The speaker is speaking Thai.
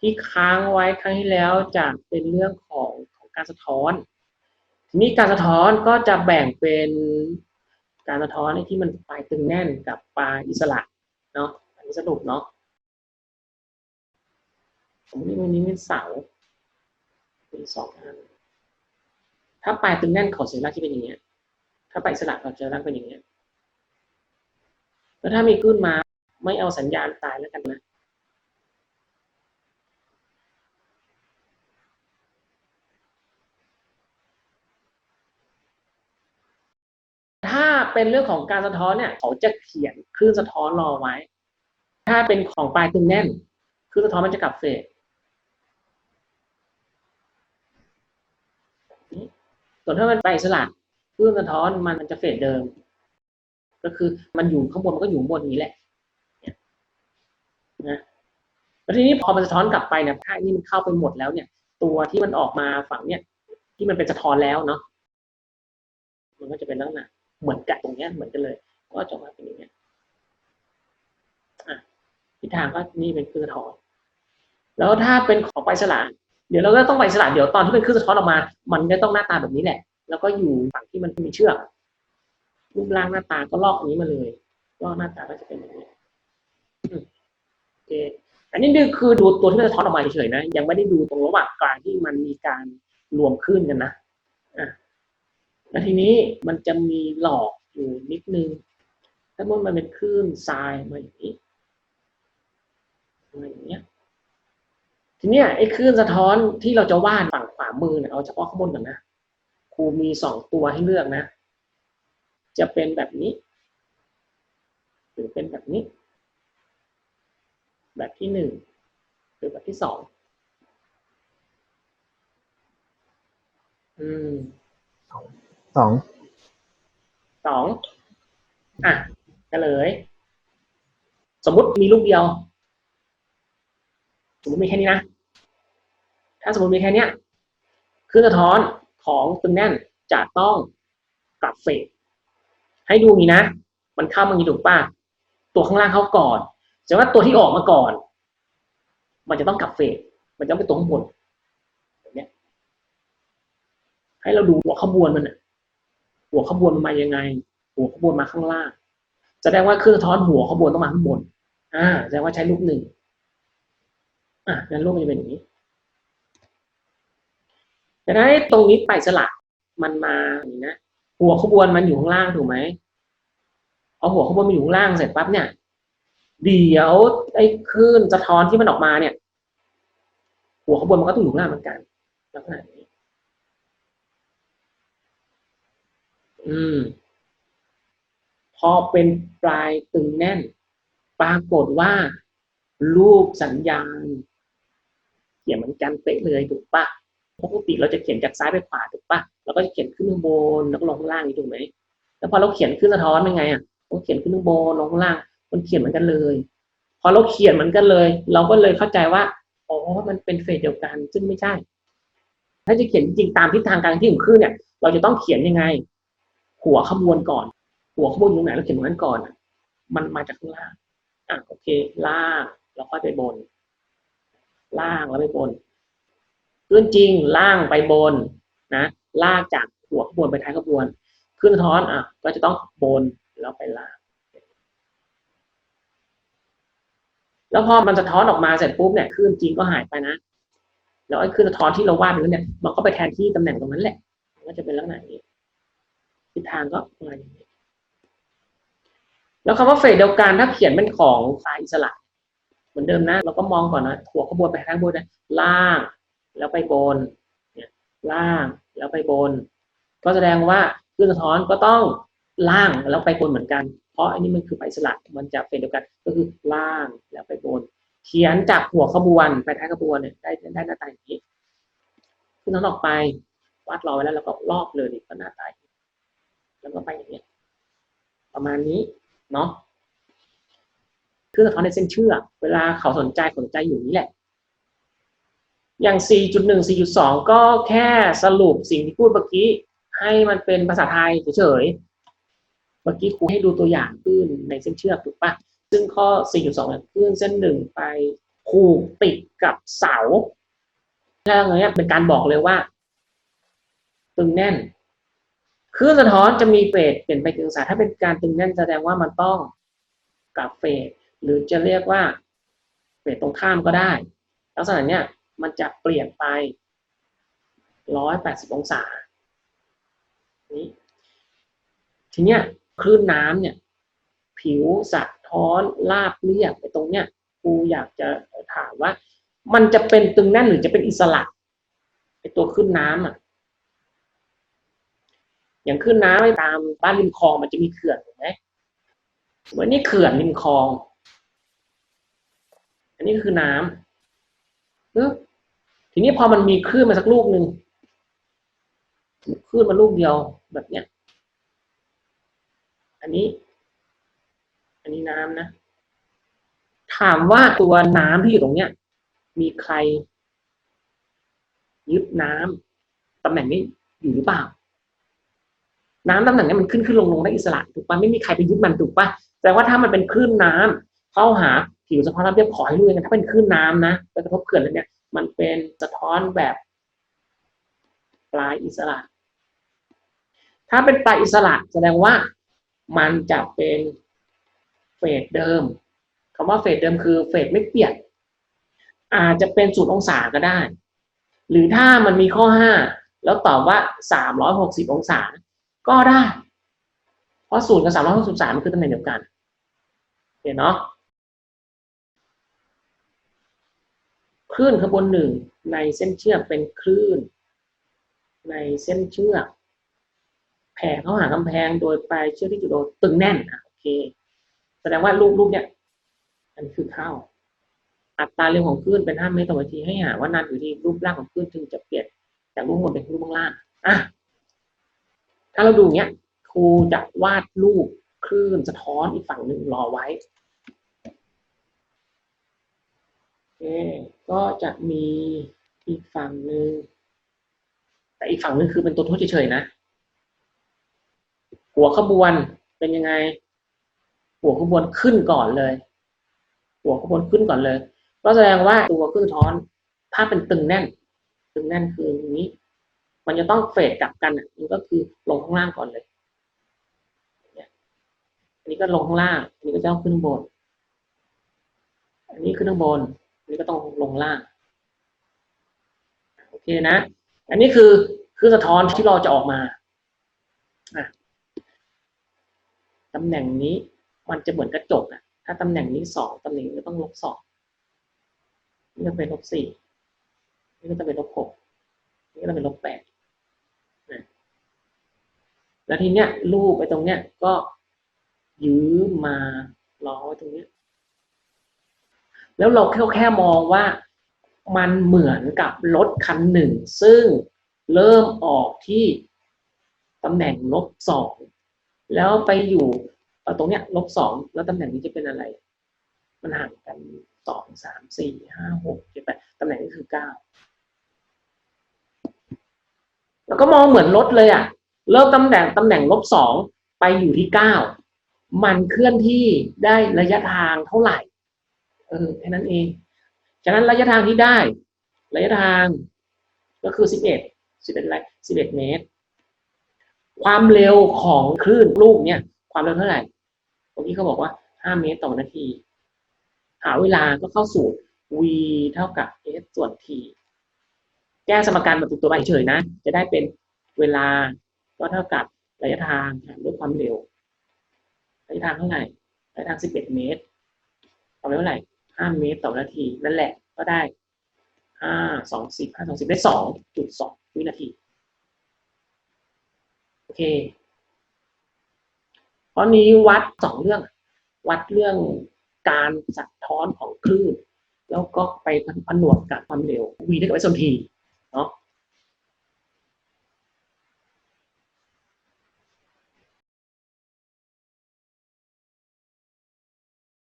ที่ค้างไว้ครั้งที่แล้วจะเป็นเรื่องของของการสะท้อน ทีนี้การสะท้อนก็จะแบ่งเป็นการสะท้อนที่มันปลายตึงแน่นกับปลายอิสระเนาะอันนี้สรุปเนาะสมมติวันนี้เป็นเสามีสองอันถ้าปลายตึงแน่นของสัญลักษณ์ที่เป็นอย่างเงี้ย ถ้าปลายอิสระของสัญลักษณ์เป็นอย่างเงี้ยแล้วถ้ามีขึ้นมาไม่เอาสัญญาณตายแล้วกันนะ ถ้า เป็นเรื่องของการสะท้อนเนี่ยเขาจะเขียนคลื่นสะท้อนรอไว้ ถ้าเป็นของปลายตึงแน่นคลื่นสะท้อนมันจะกลับเฟสส่วนถ้ามันไปสลายอิสระคลื่นสะท้อนมันมันจะเฟสเดิม ก็คือมันอยู่ข้างบนมันก็อยู่บนนี้แหละนะแล้วทีนี้พอมันสะท้อนกลับไปเนี่ยถ้านนี้มันเข้าไปหมดแล้วเนี่ย ตัวที่มันออกมาฝั่งเนี่ยที่มันเป็นสะท้อนแล้วเนาะมันก็จะเป็นลักษณะ เหมือนกับตรงเนี้ยเหมือนกันเลย ก็จะมาเป็นอย่างเงี้ยอะทิศทางก็นี่เป็นคลื่นสะท้อน แล้วถ้าเป็นของไปลายสลาเดี๋ยวเราก็ต้องไปลายสลาเดี๋ยวตอนที่เป็นคลื่นสะท้อนออกมา มันก็ต้องหน้าตาแบบนี้แหละ แล้วก็อยู่ฝั่งที่มันมีเชือกรูปร่างหน้าตาก็ลอกอันนี้มาเลยลอกหน้าตาก็จะเป็นอย่างนี้โอเคอันนี้คือดูตัวที่มันสะท้อนออกมาเฉยๆนะ ยังไม่ได้ดูตรงระหว่างกลางที่มันมีการรวมขึ้นกันนะอะ แล้วทีนี้มันจะมีหลอกอยู่นิดนึง ถ้ามันมันเป็นคลื่นทรายมาอย่างนี้มาอย่างเงี้ยทีเนี้ยไอ้คลื่นสะท้อนที่เราจะวาดฝั่งขวามือเนี่ยเอาเฉพาะข้างบนก่อนนะครูมีสองตัวให้เลือกนะ จะเป็นแบบนี้ หรือเป็นแบบนี้ แบบที่หนึ่งหรือแบบที่สองอืม สองสองอะก็เลย สมมุติมีลูกเดียว สมมติมีแค่นี้นะ ถ้าสมมติมีแค่เนี้ยคลื่นสะท้อนของตึงแน่นจะต้องกลับเฟสให้ดูนี้นะ มันเข้ามาอย่างนี้ถูกป่ะตัวข้างล่างเข้าก่อนแต่ว่าตัวที่ออกมาก่อน มันจะต้องกลับเฟสมันจะต้องเป็นตัวข้างบนแบบนี้ให้เราดูหัวขบวนมันอะ หัวขบวนมันมายังไง หัวขบวนมาข้างล่างแสดงว่าเครื่องท้อนหัวขบวนต้องมาข้างบน อ่าแสดงว่าใช้ลูกหนึ่งอะงั้นลูกมันจะเป็นอย่างนี้แต่ได้ตรงนี้ไปสลักมันมาอย่างนี้นะหัวขบวนมันอยู่ข้างล่างถูกไหมเอาหัวขบวนมาอยู่ข้างล่างเสร็จปั๊บเนี่ยเดี๋ยวไอ้คลื่นสะท้อนที่มันออกมาเนี่ย หัวขบวนมันก็ต้องอยู่ข้างล่างเหมือนกันลักษณะนี้ อืม พอเป็นปลายตึงแน่น ปรากฏว่ารูปสัญญาณเขียนเหมือนกันเป๊ะเลยถูกปะปกติเราจะเขียนจากซ้ายไปขวาถูกปะเราก็จะเขียนขึ้นข้างบนแล้วก็ลงข้างล่างนี่ถูกไหมแล้วพอเราเขียนขึ้นสะท้อนเป็นไงอะเราเขียนขึ้นข้างบนลงข้างล่าง มันเขียนเหมือนกันเลย พอเราเขียนเหมือนกันเลย เราก็เลยเข้าใจว่าอ๋อมันเป็นเฟสเดียวกันซึ่งไม่ใช่ ถ้าจะเขียนจริงตามทิศทางการที่ของคลื่นเนี่ย เราจะต้องเขียนยังไง หัวขบวนก่อน หัวขบวนอยู่ไหนเราเขียนตรงนั้นก่อน มันมาจากข้างล่างอะโอเค ล่างแล้วค่อยไปบน ล่างแล้วไปบนขึ้นจริงล่างไปบนนะลากจากหัวขบวนไปท้ายขบวน ขึ้นท้อนอะ ก็จะต้องบนแล้วไปล่างแล้วพอมันสะท้อนออกมาเสร็จปุ๊บเนี่ยคลื่นจริงก็หายไปนะ แล้วไอ้คลื่นสะท้อนที่เราวาดไปแล้วเนี่ย มันก็ไปแทนที่ตำแหน่งตรงนั้นแหละ มันก็จะเป็นลักษณะนี้ ทิศทางก็ประมาณอย่างนี้แล้วคำว่าเฟสเดียวกันถ้าเขียนเป็นของสายอิสระเหมือนเดิมนะ เราก็มองก่อนนะหัวขบวนไปทางบนนะล่าง แล้วไปบนเนี่ยล่างแล้วไปบน ก็แสดงว่าคลื่นสะท้อนก็ต้องล่างแล้วไปบนเหมือนกัน เพราะอันนี้มันคือไปอิสระมันจะเฟสเดียวกันก็คือล่างแล้วไปบน เขียนจากหัวขบวนไปท้ายขบวนเนี่ยได้ได้หน้าตาอย่างนี้ขึ้นนั้นออกไปวาดรอไว้แล้วแล้วก็ลอกเลยก็หน้าตาย แล้วก็ไปอย่างเงี้ยประมาณนี้เนาะคือสะท้อนในเส้นเชื่อ เวลาเขาสนใจสนใจอยู่นี่แหละ อย่าง 4.1 4.2 ก็แค่สรุปสิ่งที่พูดเมื่อกี้ ให้มันเป็นภาษาไทยเฉยๆ เมื่อกี้ครูให้ดูตัวอย่างคลื่นในเส้นเชือกถูกปะซึ่งข้อ 4.2เนี่ยคลื่นเส้นหนึ่งไปผูกติดกับเสาแล้วอย่างเงี้ยเป็นการบอกเลยว่า ตึงแน่น คลื่นสะท้อนจะมีเฟสเปลี่ยนไปถึงองศาถ้าเป็นการตึงแน่นแสดงว่ามันต้องกับเฟสหรือจะเรียกว่าเฟสตรงข้ามก็ได้ ลักษณะเนี้ยมันจะเปลี่ยนไปร้อยแปดสิบองศานี้ทีเนี้ยคลื่นน้ำเนี่ย ผิวสะท้อนลาบเรียบไปตรงเนี้ยครูอยากจะถามว่า มันจะเป็นตึงแน่นหรือจะเป็นอิสระไอตัวคลื่นน้ำอะ อย่างคลื่นน้ำไปตามบ้านริมคลองมันจะมีเขื่อนถูกไหมเหมือนนี่เขื่อนริมคลอง อันนี้คือน้ำปึ๊บทีนี้พอมันมีคลื่นมาสักลูกหนึ่งคลื่นมาลูกเดียวแบบเนี้ย อันนี้ อันนี้น้ำนะ ถามว่าตัวน้ำที่อยู่ตรงเนี้ย มีใครยึดน้ำตำแหน่งนี้อยู่หรือเปล่า น้ำตำแหน่งนี้มันขึ้นขึ้นลงลงได้อิสระถูกปะไม่มีใครไปยึดมันถูกปะแต่ว่าถ้ามันเป็นคลื่นน้ำเข้าหาผิวสะท้อนน้ำเรียบขอให้รู้กันถ้าเป็นคลื่นน้ำนะไปกระทบเขื่อนแล้วเนี่ย มันเป็นสะท้อนแบบปลายอิสระ ถ้าเป็นปลายอิสระแสดงว่ามันจะเป็นเฟสเดิมคำว่าเฟสเดิมคือเฟสไม่เปลี่ยนอาจจะเป็นศูนย์องศาก็ได้ หรือถ้ามันมีข้อห้าแล้วตอบว่าสามร้อยหกสิบองศา ก็ได้ เพราะศูนย์กับสามร้อยหกสิบสามมันคือตำแหน่งเดียวกันเห็นเนาะคลื่นขบวนหนึ่งในเส้นเชือกเป็นคลื่น ในเส้นเชือกแผ่เข้าหากำแพงโดยปลายเชือกที่จุดโดตึงแน่นอะโอเค แสดงว่ารูปรูปเนี้ยอันคือเข้า อัตราเร็วของคลื่นเป็น5เมตรต่อนาทีให้หาว่านานอยู่ที่รูปร่างของคลื่นจึงจะเปลี่ยนจากรูปบนเป็นรูปข้างล่างอะ ถ้าเราดูอย่างเงี้ยครูจะวาดรูปคลื่นสะท้อนอีกฝั่งหนึ่งรอไว้โอเคก็จะมีอีกฝั่งหนึ่งแต่อีกฝั่งหนึ่งคือเป็นตัวทดเฉยๆนะ หัวขบวนเป็นยังไง หัวขบวนขึ้นก่อนเลย หัวขบวนขึ้นก่อนเลย ก็แสดงว่าตัวคลื่นท้อน ถ้าเป็นตึงแน่น ตึงแน่นคืออย่างนี้ มันจะต้องเฟดกลับกันอะมันก็คือลงข้างล่างก่อนเลยอันนี้ก็ลงข้างล่างอันนี้ก็จะต้องขึ้นบน อันนี้ขึ้นข้างบนอันนี้ก็ต้องลงล่างโอเคนะ อันนี้คือคือสะท้อนที่เราจะออกมาตำแหน่งนี้มันจะเหมือนกระจกอะถ้าตำแหน่งนี้สองตำแหน่งนี้ต้องลบสองนี่ก็เป็นลบสี่นี่ก็จะเป็นลบหกนี่ก็จะเป็นลบแปด แล้วทีเนี้ยรูปไปตรงเนี้ยก็ยื้อมาล้อไว้ตรงเนี้ย แล้วเราแค่แค่มองว่ามันเหมือนกับรถคันหนึ่ง ซึ่งเริ่มออกที่ตำแหน่งลบสองแล้วไปอยู่ตรงเนี้ยลบสองแล้วตำแหน่งนี้จะเป็นอะไร มันห่างกันสองสามสี่ห้าหกเจ็ดแปดตำแหน่งนี้คือเก้าแล้วก็มองเหมือนรถเลยอะ เริ่มตำแหน่งตำแหน่งลบสองไปอยู่ที่เก้ามันเคลื่อนที่ได้ระยะทางเท่าไหร่ เออแค่นั้นเอง ฉะนั้นระยะทางที่ได้ ระยะทาง ก็คือสิบเอ็ดสิบเอ็ดไรสิบเอ็ดเมตร ความเร็วของคลื่นลูกเนี่ย ความเร็วเท่าไหร่ตรงนี้เขาบอกว่า5เมตรต่อนาที หาเวลาก็เข้าสู่ v เท่ากับ s ส่วน t แก้สมการแบบตัวไปเฉยนะ จะได้เป็นเวลา ก็เท่ากับระยะทางด้วยความเร็วระยะทางเท่าไหร่ระยะทาง 11 เมตรความเร็วเท่าไหร่ 5 เมตรต่อนาทีนั่นแหละก็ได้ 5 2 10 5 2 10 ได้ 2.2 วินาที โอเคเพราะนี้วัดสองเรื่อง วัดเรื่องการสะท้อนของคลื่น แล้วก็ไปผนวกกับความเร็ว v เท่ากับ s ส่วน t